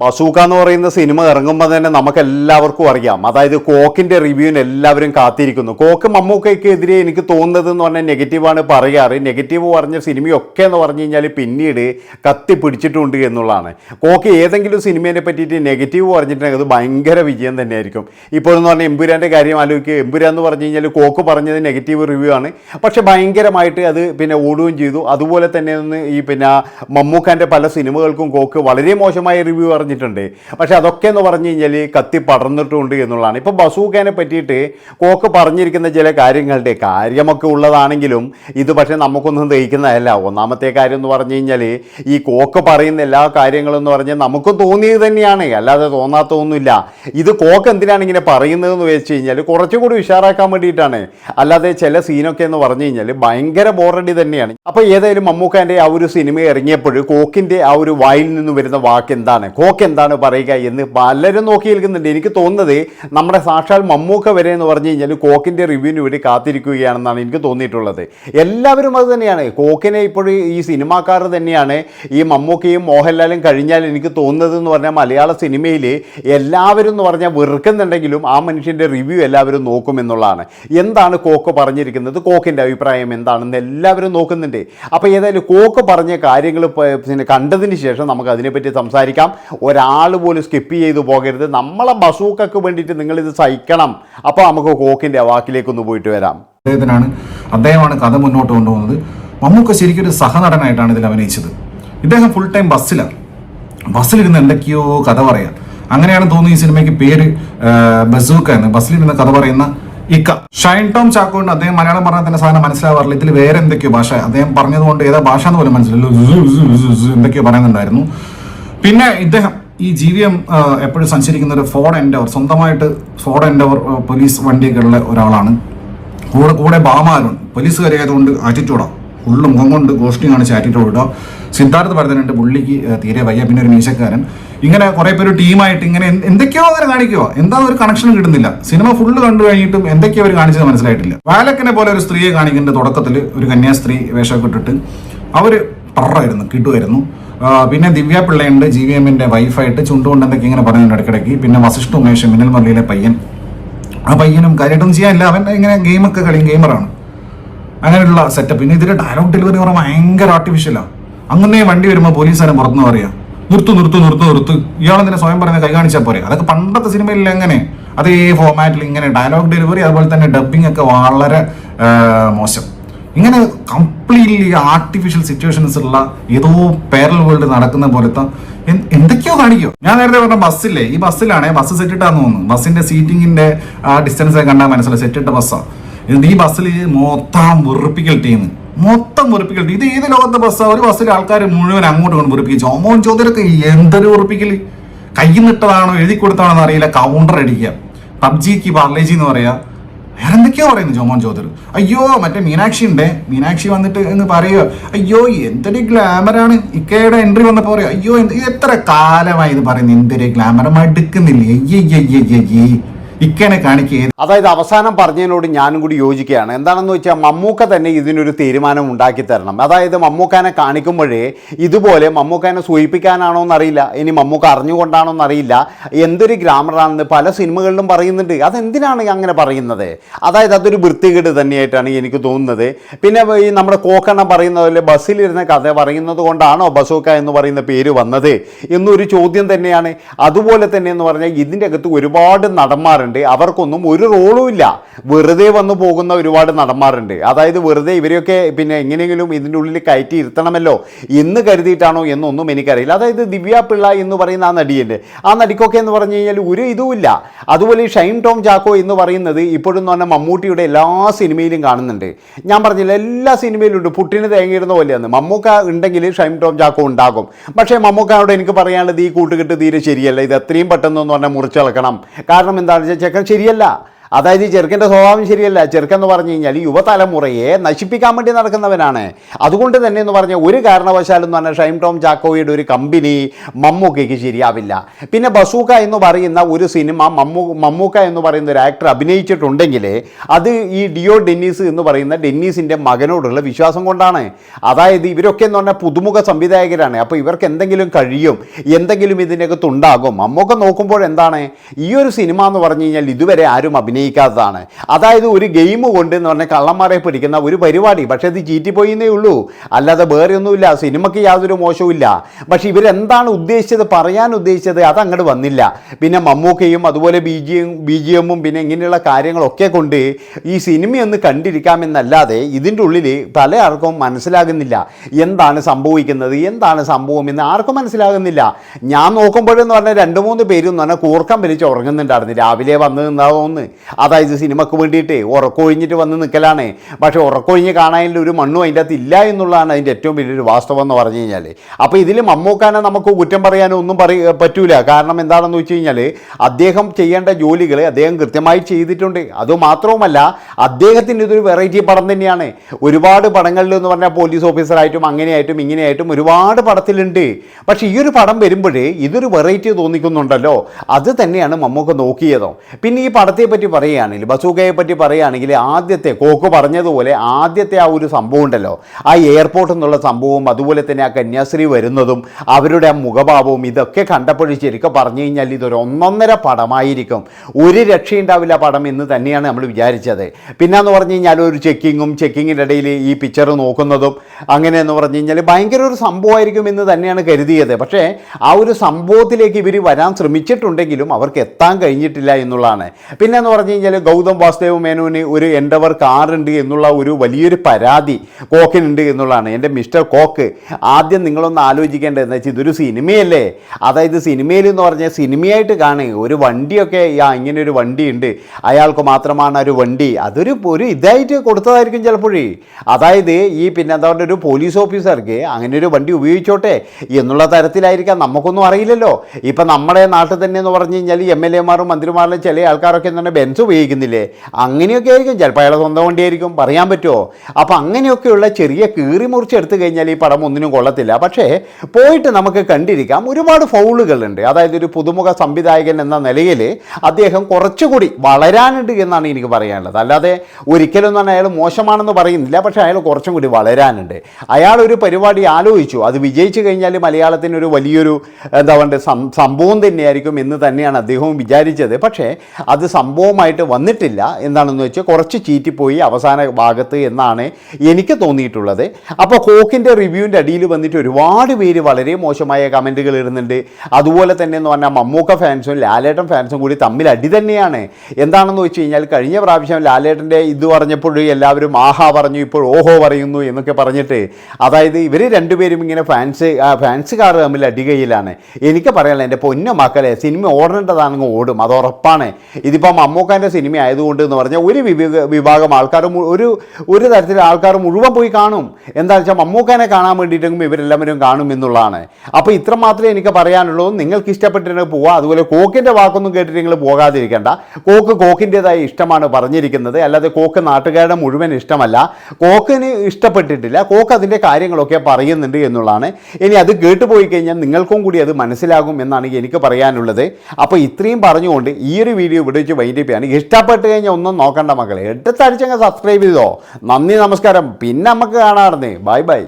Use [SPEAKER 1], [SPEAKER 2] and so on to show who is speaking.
[SPEAKER 1] Bazooka എന്ന് പറയുന്ന cinema ഇറങ്ങുമ്പോൾ തന്നെ നമുക്ക് എല്ലാവർക്കും അറിയാം. അതായത് കോക്കിന്റെ റിവ്യൂവിന് എല്ലാവരും കാത്തിരിക്കുന്നു. കോക്ക് മമ്മൂക്കയ്ക്കെതിരെ എനിക്ക് തോന്നുന്നത് എന്ന് പറഞ്ഞാൽ നെഗറ്റീവാണ് പറയാറ്. നെഗറ്റീവ് പറഞ്ഞ സിനിമയൊക്കെ എന്ന് പറഞ്ഞു കഴിഞ്ഞാൽ പിന്നീട് കത്തി പിടിച്ചിട്ടുണ്ട് എന്നുള്ളതാണ്. കോക്ക് ഏതെങ്കിലും സിനിമേനെ പറ്റിയിട്ട് നെഗറ്റീവ് പറഞ്ഞിട്ടുണ്ടെങ്കിൽ അത് ഭയങ്കര വിജയം തന്നെയായിരിക്കും. ഇപ്പോൾ എന്ന് പറഞ്ഞാൽ എമ്പുരാന്റെ കാര്യം ആലോചിക്കുക എമ്പുരാൻ എന്ന് പറഞ്ഞു കഴിഞ്ഞാൽ കോക്ക് പറഞ്ഞത് നെഗറ്റീവ് റിവ്യൂ ആണ്. പക്ഷെ ഭയങ്കരമായിട്ട് അത് പിന്നെ ഓടുകയും ചെയ്തു. അതുപോലെ തന്നെ ഈ പിന്നെ മമ്മൂക്കാന്റെ പല സിനിമകൾക്കും കോക്ക് വളരെ മോശമായ റിവ്യൂ പറഞ്ഞിട്ടുണ്ട്. പക്ഷേ അതൊക്കെ എന്ന് പറഞ്ഞു കഴിഞ്ഞാൽ കത്തി പടർന്നിട്ടുണ്ട് എന്നുള്ളതാണ്. ഇപ്പോൾ ബസൂഖേനെ പറ്റിയിട്ട് കോക്ക് പറഞ്ഞിരിക്കുന്ന ചില കാര്യങ്ങളുടെ കാര്യമൊക്കെ ഉള്ളതാണെങ്കിലും ഇത് പക്ഷേ നമുക്കൊന്നും ദഹിക്കുന്നതല്ല. ഒന്നാമത്തെ കാര്യം എന്ന് പറഞ്ഞു കഴിഞ്ഞാൽ ഈ കോക്ക് പറയുന്ന എല്ലാ കാര്യങ്ങളും എന്ന് പറഞ്ഞാൽ നമുക്ക് തോന്നിയത് തന്നെയാണ്. അല്ലാതെ തോന്നാത്തതൊന്നുമില്ല ഇത് കോക്ക് എന്തിനാണ് ഇങ്ങനെ പറയുന്നതെന്ന് വെച്ച് കഴിഞ്ഞാൽ കുറച്ചുകൂടി ഉഷാറാക്കാൻ വേണ്ടിയിട്ടാണ്. അല്ലാതെ ചില സീനൊക്കെ എന്ന് പറഞ്ഞു കഴിഞ്ഞാൽ ഭയങ്കര ബോറടി തന്നെയാണ്. അപ്പോൾ ഏതായാലും മമ്മൂക്കാന്റെ ആ ഒരു സിനിമ ഇറങ്ങിയപ്പോൾ കോക്കിന്റെ ആ ഒരു വായിൽ നിന്ന് വരുന്ന വാക്ക് എന്താണ് കോക്ക് എന്താണ് പറയുക എന്ന് പലരും നോക്കി നിൽക്കുന്നുണ്ട്. എനിക്ക് തോന്നുന്നത് നമ്മുടെ സാക്ഷാൽ മമ്മൂക്ക വരെ എന്ന് പറഞ്ഞു കഴിഞ്ഞാൽ കോക്കിന്റെ റിവ്യൂവിന് വേണ്ടി കാത്തിരിക്കുകയാണെന്നാണ് എനിക്ക് തോന്നിയിട്ടുള്ളത്. എല്ലാവരും അത് തന്നെയാണ്. കോക്കിനെ ഇപ്പോൾ ഈ സിനിമാക്കാർ തന്നെയാണ് ഈ മമ്മൂക്കയും മോഹൻലാലും കഴിഞ്ഞാൽ എനിക്ക് തോന്നുന്നത് എന്ന് പറഞ്ഞാൽ മലയാള സിനിമയിൽ എല്ലാവരും എന്ന് പറഞ്ഞാൽ വെറുക്കുന്നുണ്ടെങ്കിലും ആ മനുഷ്യന്റെ റിവ്യൂ എല്ലാവരും നോക്കും എന്നുള്ളതാണ്. എന്താണ് കോക്ക് പറഞ്ഞിരിക്കുന്നത്? കോക്കിന്റെ അഭിപ്രായം എന്താണെന്ന് എല്ലാവരും നോക്കുന്നുണ്ട്. അപ്പോൾ ഏതായാലും കോക്ക് പറഞ്ഞ കാര്യങ്ങൾ കണ്ടതിന് ശേഷം നമുക്ക് അതിനെപ്പറ്റി സംസാരിക്കാം. ഒരാൾ പോലും സ്കിപ്പ് ചെയ്തു പോകരുത്. നമ്മളെ ബസൂക്കൊക്കെ വേണ്ടിയിട്ട് നിങ്ങളിത് സഹിക്കണം. അപ്പോൾ നമുക്ക് കോക്കിന്റെ വാക്കിലേക്കൊന്ന് പോയിട്ട് വരാം.
[SPEAKER 2] അദ്ദേഹത്തിനാണ് അദ്ദേഹമാണ് കഥ മുന്നോട്ട് കൊണ്ടുപോകുന്നത്. മമ്മൂക്ക ശരിക്കും ഒരു സഹനടനായിട്ടാണ് ഇതിൽ അഭിനയിച്ചത്. ഇദ്ദേഹം ഫുൾ ടൈം ബസ്സിലാണ്. ബസ്സിലിരുന്ന് എന്തൊക്കെയോ കഥ പറയാം. അങ്ങനെയാണ് തോന്നുന്നു ഈ സിനിമയ്ക്ക് പേര് ബസൂക്ക എന്ന്. ബസ്സിലിരുന്ന് കഥ പറയുന്ന ഇക്ക. ഷൈൻ ടോം ചാക്കോണ്ട് അദ്ദേഹം മലയാളം പറഞ്ഞാൽ തന്നെ സാധനം മനസ്സിലാവാറില്ല. ഇതിൽ വേറെ എന്തൊക്കെയോ ഭാഷ. അദ്ദേഹം പറഞ്ഞതുകൊണ്ട് ഏതാ ഭാഷ എന്ന് പോലും മനസ്സിലല്ലോ എന്തൊക്കെയോ പറയുന്നുണ്ടായിരുന്നു. പിന്നെ ഇദ്ദേഹം ഈ ജി വി എം എപ്പോഴും സഞ്ചരിക്കുന്ന ഒരു ഫോർഡ് എൻഡവർ സ്വന്തമായിട്ട് ഫോർഡ് എൻഡവർ പോലീസ് വണ്ടിയൊക്കെയുള്ള ഒരാളാണ്. കൂടെ കൂടെ ബാമാരുണ്ട്. പോലീസുകാരായതുകൊണ്ട് ആറ്റിറ്റ്യൂഡാണ് ഫുള്ള് മുഖം കൊണ്ട് ഗോഷ്ടി കാണിച്ച് ആറ്റിറ്റ്യൂഡ് ഇടുക സിദ്ധാർത്ഥ് ഭരതനുണ്ട് പുള്ളിക്ക് തീരെ വയ്യ. പിന്നെ ഒരു മീശക്കാരൻ. ഇങ്ങനെ കുറെ പേര് ടീമായിട്ട് ഇങ്ങനെ എന്ത് എന്തൊക്കെയോ അങ്ങനെ കാണിക്കുക. എന്താ ഒരു കണക്ഷൻ കിട്ടുന്നില്ല. സിനിമ ഫുള്ള് കണ്ടു കഴിഞ്ഞിട്ടും എന്തൊക്കെയോ അവർ കാണിച്ചത് മനസ്സിലായിട്ടില്ല. വാലക്കിനെ പോലെ ഒരു സ്ത്രീയെ കാണിക്കേണ്ട തുടക്കത്തിൽ ഒരു കന്യാസ്ത്രീ വേഷമൊക്കെ ഇട്ടിട്ട് അവർ ടറായിരുന്നു കിട്ടുമായിരുന്നു. പിന്നെ ദിവ്യ പിള്ളയുണ്ട് ജി വി എമ്മിന്റെ വൈഫായിട്ട് ചുണ്ടുകൊണ്ട് എന്തൊക്കെ ഇങ്ങനെ പറയുന്നുണ്ട് ഇടയ്ക്കിടയ്ക്ക്. പിന്നെ വസിഷ്ഠ ഉമേഷ് മിന്നൽ മുരളിയിലെ പയ്യൻ. ആ പയ്യനും കാര്യമായിട്ടൊന്നും ചെയ്യാനില്ല. അവൻ ഇങ്ങനെ ഗെയിമൊക്കെ കളിയും ഗെയിമറാണ്. അങ്ങനെയുള്ള സെറ്റപ്പ് പിന്നെ ഇതിന്റെ ഡയലോഗ് ഡെലിവറി പറഞ്ഞാൽ ഭയങ്കര ആർട്ടിഫിഷ്യലാണ് അങ്ങനെ വണ്ടി വരുമ്പോൾ പോലീസുകാരൻ പുറത്തുനിന്ന് പറയാം. നിർത്തു നിർത്തു നിർത്തു നിർത്തു. ഇയാളെന്തിനെ സ്വയം പറയുന്നത് കൈ കാണിച്ചാൽ പോരെ? അതൊക്കെ പണ്ടത്തെ സിനിമയിൽ എങ്ങനെ? അതേ ഫോമാറ്റിൽ ഇങ്ങനെ ഡയലോഗ് ഡെലിവറി അതുപോലെ തന്നെ ഡബിങ് ഒക്കെ വളരെ മോശം. ഇങ്ങനെ കംപ്ലീറ്റ്ലി ആർട്ടിഫിഷ്യൽ സിറ്റുവേഷൻസ് ഉള്ള ഏതോ പാരൽ വേൾഡ് നടക്കുന്ന പോലത്തെ എന്ത് എന്തൊക്കെയോ കാണിക്കോ ഞാൻ നേരത്തെ പറഞ്ഞ ബസ്സില്ലേ? ഈ ബസ്സിലാണേ ബസ് സെറ്റ് ഇട്ടാന്ന് തോന്നുന്നു. ബസ്സിന്റെ സീറ്റിംഗിന്റെ ആ ഡിസ്റ്റൻസ് കണ്ടാൽ മനസ്സിലായി. സെറ്റ് ഇട്ട ബസ്സാണ് എന്നിട്ട് ഈ ബസ്സിൽ മൊത്തം വെറുപ്പിക്കൽ ടീം മൊത്തം വെറുപ്പിക്കൽ ഇത് ഏത് ലോകത്തെ ബസ്സാണ് ഒരു ബസ്സിൽ ആൾക്കാർ മുഴുവൻ അങ്ങോട്ട് കൊണ്ട് വെറുപ്പിക്കും. ജോമോൻ ചോദ്യമൊക്കെ എന്തൊരു വെറുപ്പിക്കൽ കയ്യിൽ നിട്ടതാണോ എഴുതി കൊടുത്താണോ എന്നറിയില്ല കൗണ്ടർ അടിക്കുക. പബ്ജിക്ക് പാർലേജി എന്ന് പറയാ. വേറെ എന്തൊക്കെയോ പറയുന്നു ജോമോൻ ജോദർ? അയ്യോ മറ്റേ മീനാക്ഷി ഉണ്ടേ. മീനാക്ഷി വന്നിട്ട് എന്ന് പറയുക. അയ്യോ എന്തൊരു ഗ്ലാമറാണ് ഇക്കയുടെ എൻട്രി വന്നപ്പോൾ പറയുക അയ്യോ എന്ത് എത്ര കാലമായി ഇത് പറയുന്നത് എന്തൊരു ഗ്ലാമർ മടുക്കുന്നില്ലേ? അയ്യയ്യയ്യയ്യേ ഇക്കനെ കാണിക്കുക
[SPEAKER 1] അതായത് അവസാനം പറഞ്ഞതിനോട് ഞാനും കൂടി യോജിക്കുകയാണ്. എന്താണെന്ന് വെച്ചാൽ മമ്മൂക്ക തന്നെ ഇതിനൊരു തീരുമാനം ഉണ്ടാക്കി തരണം. അതായത് മമ്മൂക്കാനെ കാണിക്കുമ്പോഴേ ഇതുപോലെ മമ്മൂക്കാനെ സൂചിപ്പിക്കാനാണോ എന്നറിയില്ല. ഇനി മമ്മൂക്ക അറിഞ്ഞുകൊണ്ടാണോ എന്നറിയില്ല. എന്തൊരു ഗ്രാമറാണെന്ന് പല സിനിമകളിലും പറയുന്നുണ്ട്. അതെന്തിനാണ് അങ്ങനെ പറയുന്നത്? അതായത് അതൊരു വൃത്തികേട് തന്നെയായിട്ടാണ് എനിക്ക് തോന്നുന്നത്. പിന്നെ ഈ നമ്മുടെ കോക്കണ്ണം പറയുന്നത് പോലെ ബസ്സിലിരുന്ന കഥ പറയുന്നത് കൊണ്ടാണോ ബസോക്ക എന്ന് പറയുന്ന പേര് വന്നത്? എന്നൊരു ചോദ്യം തന്നെയാണ്. അതുപോലെ തന്നെ എന്ന് പറഞ്ഞാൽ ഇതിന്റെ അകത്ത് ഒരുപാട് നടന്മാരുണ്ട്. അവർക്കൊന്നും ഒരു റോളും ഇല്ല. വെറുതെ വന്നു പോകുന്ന ഒരുപാട് നടന്മാരുണ്ട്. അതായത് വെറുതെ ഇവരെയൊക്കെ പിന്നെ എങ്ങനെയെങ്കിലും ഇതിന്റെ ഉള്ളിൽ കയറ്റി ഇരുത്തണമല്ലോ എന്ന് കരുതിയിട്ടാണോ എന്നൊന്നും എനിക്കറിയില്ല. അതായത് ദിവ്യ പിള്ള എന്ന് പറയുന്ന ആ നടിയുണ്ട്. ആ നടിക്കൊക്കെ എന്ന് പറഞ്ഞു കഴിഞ്ഞാൽ ഒരു ഇതുമില്ല അതുപോലെ ഈ ഷൈൻ ടോം ചാക്കോ എന്ന് പറയുന്നത് ഇപ്പോഴും പറഞ്ഞാൽ മമ്മൂട്ടിയുടെ എല്ലാ സിനിമയിലും കാണുന്നുണ്ട്. ഞാൻ പറഞ്ഞില്ല എല്ലാ സിനിമയിലും ഉണ്ട്. പുട്ടിന് തേങ്ങയിടുന്ന പോലെയാണ്. മമ്മൂക്ക ഉണ്ടെങ്കിൽ ഷൈൻ ടോം ചാക്കോ ഉണ്ടാകും. പക്ഷേ മമ്മൂക്കയോട് എനിക്ക് പറയാനുള്ളത് ഈ കൂട്ടുകെട്ട് തീരെ ശരിയല്ല. ഇത് എത്രയും പെട്ടെന്ന് എന്ന് പറഞ്ഞാൽ മുറിച്ചിളക്കണം കാരണം എന്താണെന്ന് ചെക്കൻ ശരിയല്ല. അതായത് ഈ ചെറുക്കന്റെ സ്വഭാവം ശരിയല്ല. ചെറുക്കൻ എന്ന് പറഞ്ഞു കഴിഞ്ഞാൽ യുവതലമുറയെ നശിപ്പിക്കാൻ വേണ്ടി നടക്കുന്നവനാണ്. അതുകൊണ്ട് തന്നെ എന്ന് പറഞ്ഞാൽ ഒരു കാരണവശാലും എന്ന് പറഞ്ഞാൽ ഷൈം ടോം ചാക്കോയുടെ ഒരു കമ്പനി മമ്മൂക്കയ്ക്ക് ശരിയാവില്ല. പിന്നെ ബസൂക്ക എന്ന് പറയുന്ന ഒരു സിനിമ മമ്മൂ മമ്മൂക്ക എന്ന് പറയുന്ന ഒരു ആക്ടർ അഭിനയിച്ചിട്ടുണ്ടെങ്കിൽ അത് ഈ ഡിയോ ഡെന്നീസ് എന്ന് പറയുന്ന ഡെന്നീസിന്റെ മകനോടുള്ള വിശ്വാസം കൊണ്ടാണ്. അതായത് ഇവരൊക്കെ എന്ന് പറഞ്ഞാൽ പുതുമുഖ സംവിധായകരാണ്. അപ്പോൾ ഇവർക്ക് എന്തെങ്കിലും കഴിയും എന്തെങ്കിലും ഇതിനകത്തുണ്ടാകും മമ്മൂക്ക നോക്കുമ്പോൾ എന്താണ്? ഈ ഒരു സിനിമ എന്ന് പറഞ്ഞു കഴിഞ്ഞാൽ ഇതുവരെ ആരും അഭിനയിക്കാത്തതാണ്. അതായത് ഒരു ഗെയിം കൊണ്ട് എന്ന് പറഞ്ഞാൽ കള്ളന്മാരെ പിടിക്കുന്ന ഒരു പരിപാടി. പക്ഷേ ഇത് ചീറ്റിപ്പോയിന്നേ ഉള്ളൂ. അല്ലാതെ വേറെ ഒന്നുമില്ല സിനിമയ്ക്ക് യാതൊരു മോശവുമില്ല. പക്ഷേ ഇവരെന്താണ് ഉദ്ദേശിച്ചത്? പറയാൻ ഉദ്ദേശിച്ചത് അത് അങ്ങോട്ട് വന്നില്ല. പിന്നെ മമ്മൂക്കയും അതുപോലെ ബി ജി ബി ജി എമ്മും പിന്നെ ഇങ്ങനെയുള്ള കാര്യങ്ങളൊക്കെ കൊണ്ട് ഈ സിനിമയൊന്ന് കണ്ടിരിക്കാമെന്നല്ലാതെ ഇതിന്റെ ഉള്ളിൽ പല ആർക്കും മനസ്സിലാകുന്നില്ല. എന്താണ് സംഭവിക്കുന്നത്? എന്താണ് സംഭവം എന്ന് ആർക്കും മനസ്സിലാകുന്നില്ല. ഞാൻ നോക്കുമ്പോഴെന്ന് പറഞ്ഞാൽ രണ്ട് മൂന്ന് പേരും എന്ന് പറഞ്ഞാൽ കൂർക്കം വലിച്ച് ഉറങ്ങുന്നുണ്ടായിരുന്നു. രാവിലെ വന്ന് നിന്നാവുമെന്ന് അതായത് സിനിമക്ക് വേണ്ടിയിട്ട് ഉറക്കൊഴിഞ്ഞിട്ട് വന്ന് നിൽക്കലാണ് പക്ഷേ ഉറക്കൊഴിഞ്ഞ് കാണാനുള്ള ഒരു മണ്ണും അതിന്റെ അകത്ത് ഇല്ല എന്നുള്ളതാണ് അതിന്റെ ഏറ്റവും വലിയൊരു വാസ്തവം എന്ന് പറഞ്ഞു കഴിഞ്ഞാൽ അപ്പോൾ ഇതിൽ മമ്മൂക്കാനെ നമുക്ക് കുറ്റം പറയാനോ ഒന്നും പറയ പറ്റൂല. കാരണം എന്താണെന്ന് വെച്ച് കഴിഞ്ഞാൽ അദ്ദേഹം ചെയ്യേണ്ട ജോലികൾ അദ്ദേഹം കൃത്യമായി ചെയ്തിട്ടുണ്ട്. അതുമാത്രവുമല്ല അദ്ദേഹത്തിന്റെ ഇതൊരു വെറൈറ്റി പടം തന്നെയാണ്. ഒരുപാട് പടങ്ങളിൽ എന്ന് പറഞ്ഞാൽ പോലീസ് ഓഫീസറായിട്ടും അങ്ങനെയായിട്ടും ഇങ്ങനെയായിട്ടും ഒരുപാട് പടത്തിലുണ്ട്. പക്ഷേ ഈ ഒരു പടം വരുമ്പോഴേ ഇതൊരു വെറൈറ്റി തോന്നിക്കുന്നുണ്ടല്ലോ. അത് തന്നെയാണ് മമ്മൂക്ക നോക്കിയതോ. പിന്നെ ഈ പടത്തെ പറ്റി പറയുകയാണെങ്കിൽ ബസൂക്കയെ പറ്റി പറയുകയാണെങ്കിൽ ആദ്യത്തെ കോക്ക് പറഞ്ഞതുപോലെ ആദ്യത്തെ ആ ഒരു സംഭവം ഉണ്ടല്ലോ. ആ എയർപോർട്ട് എന്നുള്ള സംഭവവും അതുപോലെ തന്നെ ആ കന്യാസ്ത്രീ വരുന്നതും അവരുടെ ആ മുഖഭാവവും ഇതൊക്കെ കണ്ടപ്പോഴും ശരിക്കും പറഞ്ഞു കഴിഞ്ഞാൽ ഇതൊരു ഒന്നൊന്നര പടമായിരിക്കും. ഒരു രക്ഷയുണ്ടാവില്ല പടം എന്ന് തന്നെയാണ് നമ്മൾ വിചാരിച്ചത്. പിന്നെ എന്ന് പറഞ്ഞു കഴിഞ്ഞാൽ ഒരു ചെക്കിങ്ങും ചെക്കിങ്ങിന്റെ ഇടയിൽ ഈ പിക്ചർ നോക്കുന്നതും അങ്ങനെ എന്ന് പറഞ്ഞു കഴിഞ്ഞാൽ ഭയങ്കര ഒരു സംഭവമായിരിക്കും എന്ന് തന്നെയാണ് കരുതിയത്. പക്ഷേ ആ ഒരു സംഭവത്തിലേക്ക് ഇവർ വരാൻ ശ്രമിച്ചിട്ടുണ്ടെങ്കിലും അവർക്ക് എത്താൻ കഴിഞ്ഞിട്ടില്ല എന്നുള്ളതാണ്. പിന്നെ എന്ന് പറഞ്ഞു കഴിഞ്ഞാൽ ഗൗതം വാസുദേവ് മേനോന് ഒരു എൻഡവർ കാറുണ്ട് എന്നുള്ള ഒരു വലിയൊരു പരാതി കോക്കിനുണ്ട് എന്നുള്ളതാണ്. എന്റെ മിസ്റ്റർ കോക്ക് ആദ്യം നിങ്ങളൊന്ന് ആലോചിക്കേണ്ടത് എന്ന് വെച്ചാൽ ഇതൊരു സിനിമയല്ലേ? അതായത് സിനിമയിൽ എന്ന് പറഞ്ഞാൽ സിനിമയായിട്ട് കാണുക ഒരു വണ്ടിയൊക്കെ ആ ഇങ്ങനെ ഒരു വണ്ടിയുണ്ട് അയാൾക്ക് മാത്രമാണ് ഒരു വണ്ടി. അതൊരു ഒരു ഇതായിട്ട് കൊടുത്തതായിരിക്കും ചിലപ്പോഴേ. അതായത് ഈ പിന്നെ എന്താ പറയുക ഒരു പോലീസ് ഓഫീസർക്ക് അങ്ങനെ ഒരു വണ്ടി ഉപയോഗിച്ചോട്ടെ എന്നുള്ള തരത്തിലായിരിക്കാം. നമുക്കൊന്നും അറിയില്ലല്ലോ. ഇപ്പം നമ്മുടെ നാട്ടിൽ തന്നെ എന്ന് പറഞ്ഞു കഴിഞ്ഞാൽ എം എൽ എമാരും മന്ത്രിമാരിലും ചില ആൾക്കാരൊക്കെ എന്ന് പറഞ്ഞാൽ ബെൻസ് ഉപയോഗിക്കുന്നില്ലേ? അങ്ങനെയൊക്കെ ആയിരിക്കും. ചിലപ്പോൾ അയാളെ സ്വന്തം വണ്ടിയായിരിക്കും. പറയാൻ പറ്റുമോ അപ്പോൾ അങ്ങനെയൊക്കെയുള്ള ചെറിയ കീറി മുറിച്ച് എടുത്തു കഴിഞ്ഞാൽ ഈ പടം ഒന്നിനും കൊള്ളത്തില്ല. പക്ഷേ പോയിട്ട് നമുക്ക് കണ്ടിരിക്കാം. ഒരുപാട് ഫൗളുകളുണ്ട്. അതായത് ഒരു പുതുമുഖ സംവിധായകൻ എന്ന നിലയിൽ അദ്ദേഹം കുറച്ചുകൂടി വളരാനുണ്ട് എന്നാണ് എനിക്ക് പറയാനുള്ളത്. അല്ലാതെ ഒരിക്കലും തന്നെ അയാൾ മോശമാണെന്ന് പറയുന്നില്ല. പക്ഷേ അയാൾ കുറച്ചും കൂടി വളരാനുണ്ട്. അയാൾ ഒരു പരിപാടി ആലോചിച്ചു. അത് വിജയിച്ചു കഴിഞ്ഞാൽ മലയാളത്തിന് ഒരു വലിയൊരു എന്താ പറയുക സംഭവം തന്നെയായിരിക്കും എന്ന് തന്നെയാണ് അദ്ദേഹവും വിചാരിച്ചത്. പക്ഷേ അത് സംഭവമായിട്ട് വന്നിട്ടില്ല എന്താണെന്ന് വെച്ചാൽ കുറച്ച് ചീറ്റിപ്പോയി അവസാന ഭാഗത്ത് എന്നാണ് എനിക്ക് തോന്നിയിട്ടുള്ളത്. അപ്പോൾ കോക്കിന്റെ റിവ്യൂവിന്റെ അടിയിൽ വന്നിട്ട് ഒരുപാട് പേര് വളരെ മോശമായ കമന്റുകൾ ഇടുന്നുണ്ട്. അതുപോലെ തന്നെ എന്ന് പറഞ്ഞാൽ മമ്മൂക്ക ഫാൻസും ലാലേട്ടൻ ഫാൻസും കൂടി തമ്മിൽ അടി തന്നെയാണ്. എന്താണെന്ന് വെച്ച് കഴിഞ്ഞാൽ കഴിഞ്ഞ പ്രാവശ്യം ലാലേട്ടന്റെ ഇത് പറഞ്ഞപ്പോൾ എല്ലാവരും ആഹാ പറഞ്ഞു ഇപ്പോൾ ഓഹോ പറയുന്നു എന്നൊക്കെ പറഞ്ഞിട്ട് അതായത് ഇവർ രണ്ടുപേരും ഇങ്ങനെ ഫാൻസ് ഫാൻസുകാർ തമ്മിൽ അടികയിലാണ്. എനിക്ക് പറയാനുള്ള എന്റെ പൊന്നു മക്കളെ സിനിമ ഓടേണ്ടതാണെങ്കിൽ ഓടും അത് ഉറപ്പാണ്. ഇതിപ്പോൾ മമ്മൂക്കാന്റെ സിനിമ ആയതുകൊണ്ട് എന്ന് പറഞ്ഞാൽ ഒരു വിഭാഗം ആൾക്കാർ ഒരു ഒരു തരത്തിൽ ആൾക്കാർ മുഴുവൻ പോയി കാണും. എന്താ വെച്ചാൽ മമ്മൂക്കാനെ കാണാൻ വേണ്ടിയിട്ടെങ്കിലും ഇവരെല്ലാവരും കാണും എന്നുള്ളതാണ്. അപ്പോൾ ഇത്ര മാത്രമേ എനിക്ക് പറയാനുള്ളൂ. നിങ്ങൾക്ക് ഇഷ്ടപ്പെട്ടിട്ടുണ്ടെങ്കിൽ പോവുക അതുപോലെ കോക്കിന്റെ വാക്കൊന്നും കേട്ടിട്ട് നിങ്ങൾ പോകാതിരിക്കേണ്ട. കോക്ക് കോക്കിന്റേതായ ഇഷ്ടമാണ് പറഞ്ഞിരിക്കുന്നത്. അല്ലാതെ കോക്ക് നാട്ടുകാരുടെ മുഴുവൻ ഇഷ്ടമല്ല. കോക്കിന് ഇഷ്ടപ്പെട്ടിട്ടില്ല. കോക്ക് അതിന്റെ കാര്യങ്ങളൊക്കെ പറയുന്നുണ്ട് എന്നുള്ളതാണ്. ഇനി അത് കേട്ടുപോയി കഴിഞ്ഞാൽ നിങ്ങൾക്കും കൂടി അത് മനസ്സിലാകും എന്നാണ് എനിക്ക് പറയാനുള്ളത്. അപ്പോൾ ഇത്രയും പറഞ്ഞുകൊണ്ട് ഈ ഒരു വീഡിയോ ഇവിടെ വെച്ച് വൈൻഡപ്പ് ഇഷ്ടപ്പെട്ട് കഴിഞ്ഞാൽ ഒന്നും നോക്കണ്ട മക്കളെ. എടുത്തടിച്ചങ്ങ് സബ്സ്ക്രൈബ് ചെയ്തോ. നന്ദി നമസ്കാരം. പിന്നെ നമുക്ക് കാണാറുണ്ട് ബൈ ബൈ